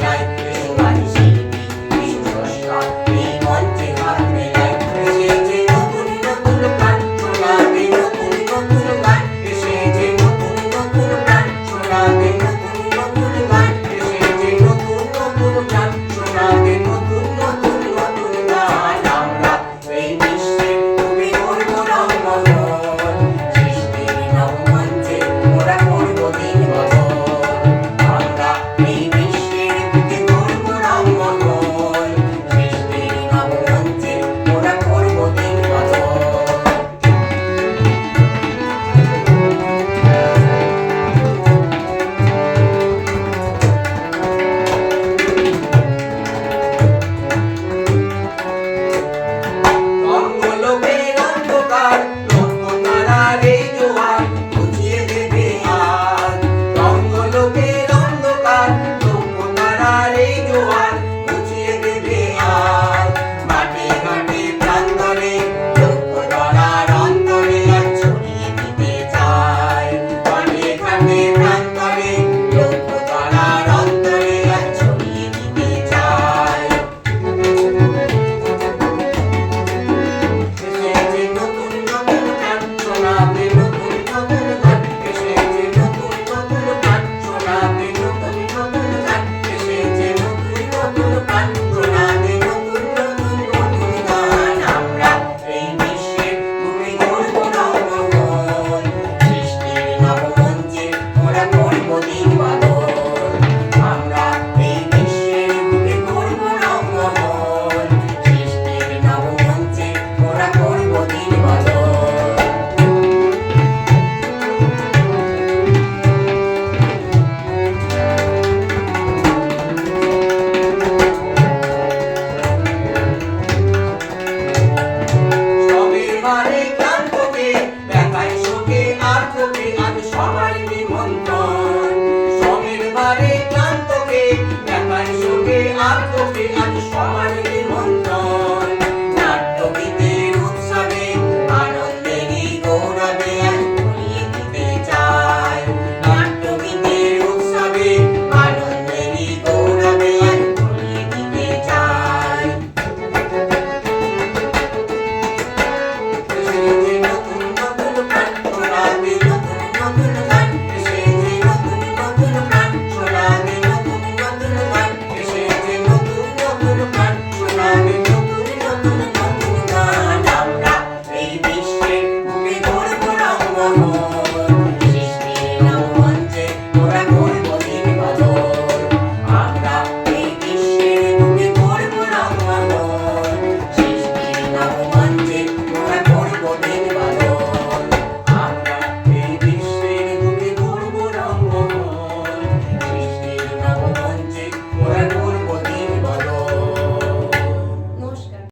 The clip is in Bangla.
light. সবাই নিমন্ত্রণ। সমীর বাড়ি ক্লান্তকে ব্যাপারী সুখে আর